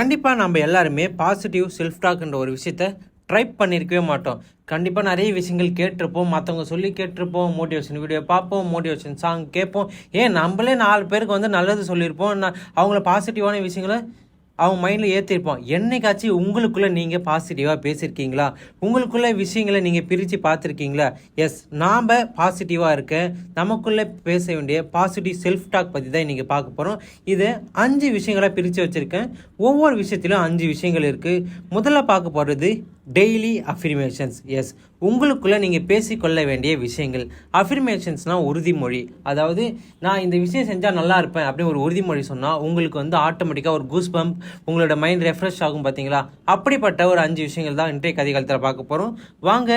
கண்டிப்பாக நம்ம எல்லாருமே பாசிட்டிவ் செல்ஃப் டாக்ன்ற ஒரு விஷயத்த ட்ரை பண்ணியிருக்கவே மாட்டோம். கண்டிப்பாக நிறைய விஷயங்கள் கேட்டிருப்போம். மற்றவங்க சொல்லி கேட்டிருப்போம். மோட்டிவேஷன் வீடியோ பார்ப்போம். மோட்டிவேஷன் சாங் கேட்போம். ஏன் நம்மளே நாலு பேருக்கு வந்து நல்லது சொல்லியிருப்போம். நான் அவங்கள பாசிட்டிவான விஷயங்களை அவங்க மைண்டில் ஏற்றிருப்பான் என்னைக்காச்சும் உங்களுக்குள்ளே நீங்கள் பாசிட்டிவாக பேசியிருக்கீங்களா உங்களுக்குள்ளே விஷயங்களை நீங்கள் பிரித்து பார்த்துருக்கீங்களா? எஸ் நாம் பாசிட்டிவாக இருக்க நமக்குள்ளே பேச வேண்டிய பாசிட்டிவ் செல்ஃப் டாக் பற்றி தான் இன்றைக்கி பார்க்க போகிறோம் இது அஞ்சு விஷயங்களாக பிரித்து வச்சுருக்கேன். ஒவ்வொரு விஷயத்திலும் அஞ்சு விஷயங்கள் இருக்குது முதல்ல பார்க்க போகிறது டெய்லி அஃபிர்மேஷன்ஸ் எஸ் உங்களுக்குள்ளே நீங்கள் பேசிக்கொள்ள வேண்டிய விஷயங்கள். அஃபிர்மேஷன்ஸ்னால் உறுதிமொழி. அதாவது நான் இந்த விஷயம் செஞ்சால் நல்லா இருப்பேன் அப்படின்னு ஒரு உறுதிமொழி சொன்னால் உங்களுக்கு வந்து ஆட்டோமேட்டிக்காக ஒரு கூஸ் பம்ப் உங்களோட மைண்ட் ரெஃப்ரெஷ் ஆகும் பார்த்தீங்களா அப்படிப்பட்ட ஒரு அஞ்சு விஷயங்கள் தான் இன்றைய கதைக்காலத்தில் பார்க்க போகிறோம் வாங்க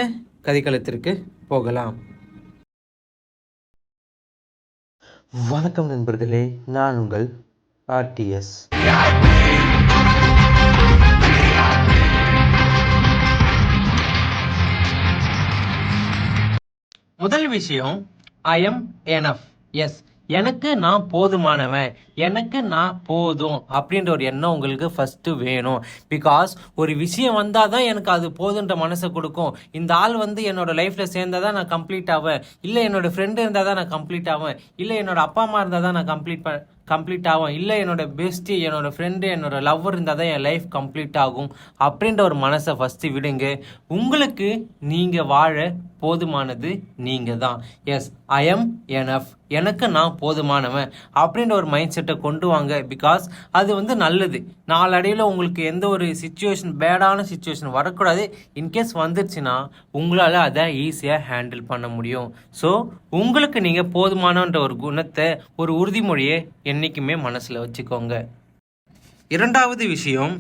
கதைக்காலத்திற்கு போகலாம். வணக்கம் நண்பர்களே நான் உங்கள் ஆர்டிஎஸ் முதல் விஷயம் ஐ எம் எனஃப் எஸ் எனக்கு நான் போதுமானவன். எனக்கு நான் போதும் அப்படின்ற ஒரு எண்ணம் உங்களுக்கு ஃபஸ்ட்டு வேணும். பிகாஸ் ஒரு விஷயம் வந்தால் தான் எனக்கு அது போதுன்ற மனசை கொடுக்கும். இந்த ஆள் வந்து என்னோட லைஃப்பில் சேர்ந்தால் தான் நான் கம்ப்ளீட் ஆவேன். இல்லை என்னோட ஃப்ரெண்டு இருந்தால் தான் நான் கம்ப்ளீட் ஆவேன். இல்லை என்னோட அப்பா அம்மா இருந்தால் தான் நான் கம்ப்ளீட் ப கம்ப்ளீட் ஆகும் இல்லை என்னோட பெஸ்ட்டு என்னோட ஃப்ரெண்டு என்னோட லவ்வர் இருந்தால் தான் என் லைஃப் கம்ப்ளீட் ஆகும் அப்படின்ற ஒரு மனசை ஃபஸ்ட்டு விடுங்க. உங்களுக்கு நீங்கள் வாழ போதுமானது நீங்கள் தான் எஸ் ஐ எம் என்எஃப் எனக்கு நான் போதுமானவன் அப்படின்ற ஒரு மைண்ட் செட்டை கொண்டு வாங்க பிகாஸ் அது வந்து நல்லது. நாளடையில் உங்களுக்கு எந்த ஒரு சுச்சுவேஷன் பேடான சுச்சுவேஷன் வரக்கூடாது. இன்கேஸ் வந்துருச்சுன்னா உங்களால் அதை ஈஸியாக ஹேண்டில் பண்ண முடியும். ஸோ உங்களுக்கு நீங்கள் போதுமானன்ற ஒரு குணத்தை ஒரு உறுதிமொழியை என்றைக்குமே மனசில் வச்சுக்கோங்க. இரண்டாவது விஷயம்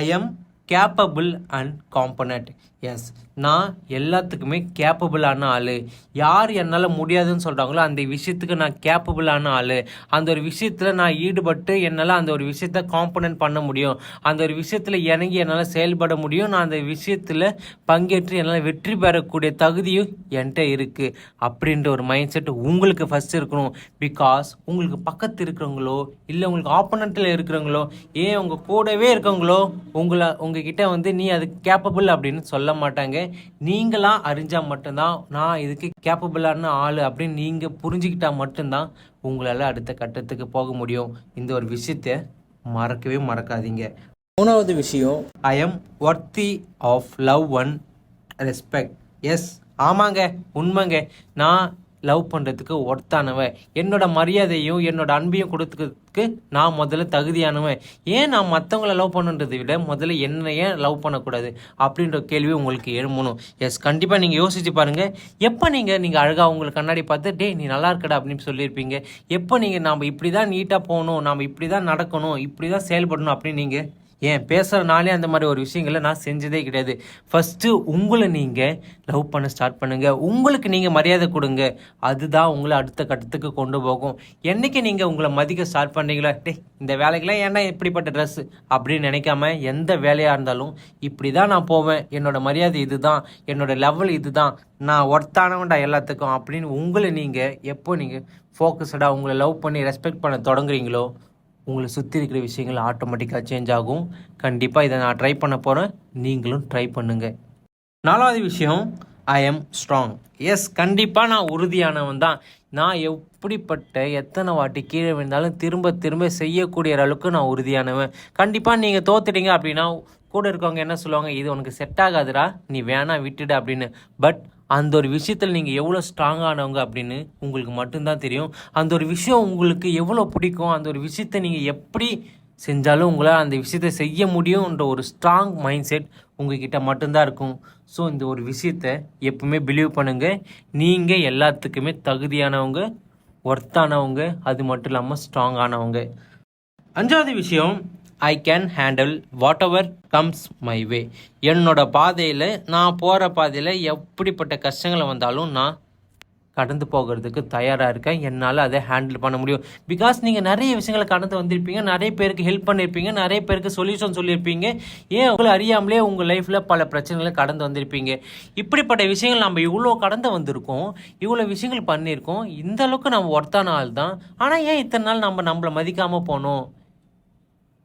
I am capable and competent yes நான் எல்லாத்துக்குமே கேப்பபிளான ஆள். யார் என்னால் முடியாதுன்னு சொல்கிறாங்களோ அந்த விஷயத்துக்கு நான் கேப்பபிளான ஆள். அந்த ஒரு விஷயத்தில் நான் ஈடுபட்டு என்னால் அந்த ஒரு விஷயத்த காம்பனன்ட் பண்ண முடியும். அந்த ஒரு விஷயத்தில் இணங்கி என்னால் செயல்பட முடியும். நான் அந்த விஷயத்தில் பங்கேற்று என்னால் வெற்றி பெறக்கூடிய தகுதியும் என்கிட்ட இருக்குது அப்படின்ற ஒரு மைண்ட் செட் உங்களுக்கு ஃபஸ்ட் இருக்கணும். பிகாஸ் உங்களுக்கு பக்கத்து இருக்கிறவங்களோ இல்லை உங்களுக்கு ஆப்போனண்ட்டில் இருக்கிறவங்களோ ஏன் உங்கள் கூடவே இருக்கவங்களோ உங்களை உங்ககிட்ட வந்து நீ அது கேப்பபிள் அப்படின்னு சொல்ல மாட்டாங்க. நீங்களாக அறிஞ்சால் மட்டும்தான் நான் இதுக்கு கேப்பபிளான ஆள் அப்படின்னு நீங்கள் புரிஞ்சுக்கிட்டா மட்டும்தான் உங்களால் அடுத்த கட்டத்துக்கு போக முடியும். இந்த ஒரு விஷயத்த மறக்கவே மறக்காதீங்க. மூணாவது விஷயம் I am worthy of love on respect yes ஆமாங்க உண்மைங்க. நான் லவ் பண்ணுறதுக்கு ஒர்த்தானவன். என்னோட மரியாதையும் என்னோட அன்பையும் கொடுத்துக்கிறதுக்கு நான் முதல்ல தகுதியானவன். ஏன் நான் மற்றவங்கள லவ் பண்ணுன்றதை விட முதல்ல என்ன ஏன் லவ் பண்ணக்கூடாது? அப்படின்ற கேள்வி உங்களுக்கு எழும்பணும். எஸ் கண்டிப்பாக நீங்கள் யோசிச்சு பாருங்கள் எப்போ நீங்கள் நீங்கள் அழகாக உங்களுக்கு கண்ணாடி பார்த்து டே நீ நல்லா இருக்கடா அப்படின்னு சொல்லியிருப்பீங்க. எப்போ நீங்கள் நாம் இப்படி தான் நீட்டாக போகணும் நாம் இப்படி தான் நடக்கணும் இப்படி தான் செயல்படணும் அப்படின்னு நீங்கள் ஏன் பேசுகிறனாலே அந்த மாதிரி ஒரு விஷயங்களை நான் செஞ்சதே கிடையாது. ஃபஸ்ட்டு உங்களை நீங்கள் லவ் பண்ண ஸ்டார்ட் பண்ணுங்கள் உங்களுக்கு நீங்கள் மரியாதை கொடுங்க. அதுதான் உங்களை அடுத்த கட்டத்துக்கு கொண்டு போகும். என்றைக்கு நீங்கள் உங்களை மதிக்க ஸ்டார்ட் பண்ணீங்களா டே இந்த வேலைக்கெல்லாம் ஏன்னா இப்படிப்பட்ட ட்ரெஸ்ஸு அப்படின்னு நினைக்காம எந்த வேலையாக இருந்தாலும் இப்படி தான் நான் போவேன். என்னோட மரியாதை இதுதான். என்னோடய லெவல் இதுதான். நான் ஒர்த்தானவன்டா எல்லாத்துக்கும் அப்படின்னு உங்களை நீங்கள் எப்போ நீங்கள் ஃபோக்கஸ்டாக உங்களை லவ் பண்ணி ரெஸ்பெக்ட் பண்ண தொடங்குறீங்களோ உங்களை சுற்றி இருக்கிற விஷயங்கள் ஆட்டோமேட்டிக்காக சேஞ்ச் ஆகும். கண்டிப்பாக இதை நான் ட்ரை பண்ண போகிறேன் நீங்களும் ட்ரை பண்ணுங்கள் நாலாவது விஷயம் ஐ எம் ஸ்ட்ராங் எஸ் கண்டிப்பாக நான் உறுதியானவன் தான். நான் எப்படிப்பட்ட எத்தனை வாட்டி கீழே விழுந்தாலும் திரும்ப திரும்ப செய்யக்கூடிய அளவுக்கு நான் உறுதியானவன். கண்டிப்பாக நீங்கள் தோத்துட்டீங்க அப்படின்னா கூட இருக்கவங்க என்ன சொல்லுவாங்க இது உனக்கு செட் ஆகாதுடா நீ வேணா விட்டுடு அப்படின்னு. பட் அந்த ஒரு விஷயத்தில் நீங்கள் எவ்வளோ ஸ்ட்ராங்கானவங்க அப்படின்னு உங்களுக்கு மட்டும்தான் தெரியும். அந்த ஒரு விஷயம் உங்களுக்கு எவ்வளோ பிடிக்கும் அந்த ஒரு விஷயத்தை நீங்கள் எப்படி செஞ்சாலும் உங்களால் அந்த விஷயத்தை செய்ய முடியும்ன்ற ஒரு ஸ்ட்ராங் மைண்ட் செட் உங்ககிட்ட மட்டும்தான் இருக்கும். ஸோ இந்த ஒரு விஷயத்தை எப்பவுமே பிலீவ் பண்ணுங்கள் நீங்கள் எல்லாத்துக்குமே தகுதியானவங்க ஒர்த்தானவங்க அது மட்டும் இல்லாமல் ஸ்ட்ராங்கானவங்க அஞ்சாவது விஷயம் I can handle whatever comes my way என்னோட பாதையில் நான் போகிற பாதையில் எப்படிப்பட்ட கஷ்டங்களை வந்தாலும் நான் கடந்து போகிறதுக்கு தயாராக இருக்கேன். என்னால் அதை ஹேண்டில் பண்ண முடியும். பிகாஸ் நீங்கள் நிறைய விஷயங்களை கடந்து வந்திருப்பீங்க நிறைய பேருக்கு ஹெல்ப் பண்ணியிருப்பீங்க நிறைய பேருக்கு சொல்யூஷன் சொல்லியிருப்பீங்க ஏன் உங்களை அறியாமலே உங்கள் லைஃப்பில் பல பிரச்சனைகளை கடந்து வந்திருப்பீங்க? இப்படிப்பட்ட விஷயங்கள் நம்ம இவ்வளோ கடந்து வந்திருக்கோம் இவ்வளோ விஷயங்கள் பண்ணியிருக்கோம் இந்த அளவுக்கு நம்ம ஒர்த்தான ஆள் தான் ஆனால் ஏன் இத்தனை நாள் நம்ம நம்மளை மதிக்காமல் போனோம்?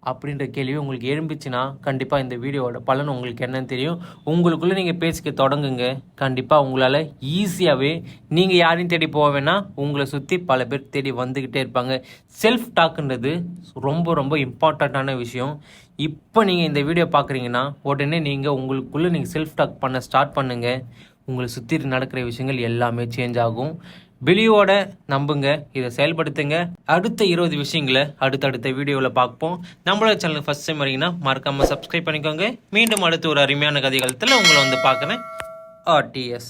அப்படின்ற கேள்வி உங்களுக்கு எழும்பிச்சுன்னா கண்டிப்பாக இந்த வீடியோவோட பலன் உங்களுக்கு என்னன்னு தெரியும். உங்களுக்குள்ளே நீங்கள் பேசிக்க தொடங்குங்க. கண்டிப்பாக உங்களால் ஈஸியாகவே நீங்கள் யாரையும் தேடி போக வேணாம் உங்களை சுற்றி பல பேர் தேடி வந்துக்கிட்டே இருப்பாங்க. செல்ஃப் டாக்குன்றது ரொம்ப ரொம்ப இம்பார்ட்டண்ட்டான விஷயம். இப்போ நீங்கள் இந்த வீடியோ பார்க்குறீங்கன்னா உடனே நீங்கள் உங்களுக்குள்ளே நீங்கள் செல்ஃப் டாக் பண்ண ஸ்டார்ட் பண்ணுங்கள் உங்களை சுற்றி நடக்கிற விஷயங்கள் எல்லாமே சேஞ்ச் ஆகும். பிலியோட நம்புங்க இதை செயல்படுத்துங்க. அடுத்த இருபது விஷயங்களை அடுத்தடுத்த வீடியோவில் பார்ப்போம். நம்மளோட சேனல் ஃபஸ்ட் டைம் வரீங்கன்னா மறக்காமல் சப்ஸ்கிரைப் பண்ணிக்கோங்க. மீண்டும் அடுத்த ஒரு அருமையான கதைகளத்தில் உங்களை வந்து பார்க்குறேன். ஆர்டிஎஸ்